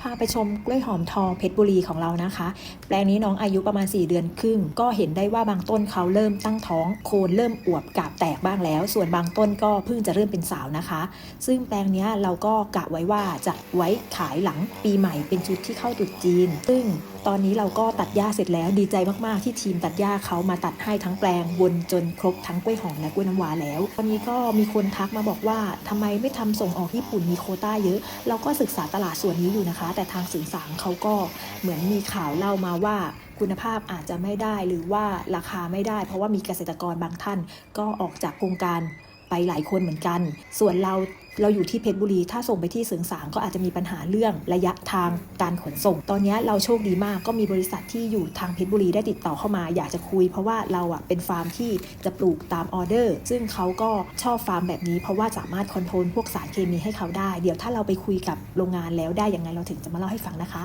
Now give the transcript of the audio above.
พาไปชมกล้วยหอมทองเพชรบุรีของเรานะคะ แปลงนี้น้องอายุประมาณ 4 เดือนครึ่ง ก็เห็นได้ว่าบางต้นเขาเริ่มตั้งท้องโคนเริ่มอวบกาบแตกบ้างแล้ว ส่วนบางต้นก็เพิ่งจะเริ่มเป็นสาวนะคะ ซึ่งแปลงนี้เราก็กะไว้ว่าจะไว้ขายหลังปีใหม่เป็นชุดที่เข้าตรุษจีน ซึ่ง ตอนนี้เราก็ตัดหญ้าเสร็จแล้วดีใจมากๆที่ทีมตัดหญ้าเขามาตัดให้ทั้งแปลงวนจนครบทั้งกล้วยหอมและกล้วยน้ำว้าแล้ว ตอนนี้ก็มีคนทักมาบอกว่าทำไมไม่ทำส่งออกญี่ปุ่นมีโคต้าเยอะ เราก็ศึกษาตลาดส่วนนี้อยู่นะคะ แต่ทางสื่อสารเขาก็เหมือนมีข่าวเล่ามาว่าคุณภาพอาจจะไม่ได้หรือว่าราคาไม่ได้ เพราะว่ามีเกษตรกรบางท่านก็ออกจากโครงการ ไปหลายคนเหมือนกัน ส่วนเราเราอยู่ที่เพชรบุรี ถ้าส่งไปที่เสริงสางก็อาจจะมีปัญหาเรื่องระยะทางการขนส่ง ตอนนี้เราโชคดีมากก็มีบริษัทที่อยู่ทางเพชรบุรีได้ติดต่อเข้ามา อยากจะคุย เพราะว่าเราอะเป็นฟาร์มที่จะปลูกตามออเดอร์ ซึ่งเขาก็ชอบฟาร์มแบบนี้ เพราะว่าสามารถคอนโทรลพวกสารเคมีให้เขาได้ เดี๋ยวถ้าเราไปคุยกับโรงงานแล้วได้ยังไงเราถึงจะมาเล่าให้ฟังนะคะ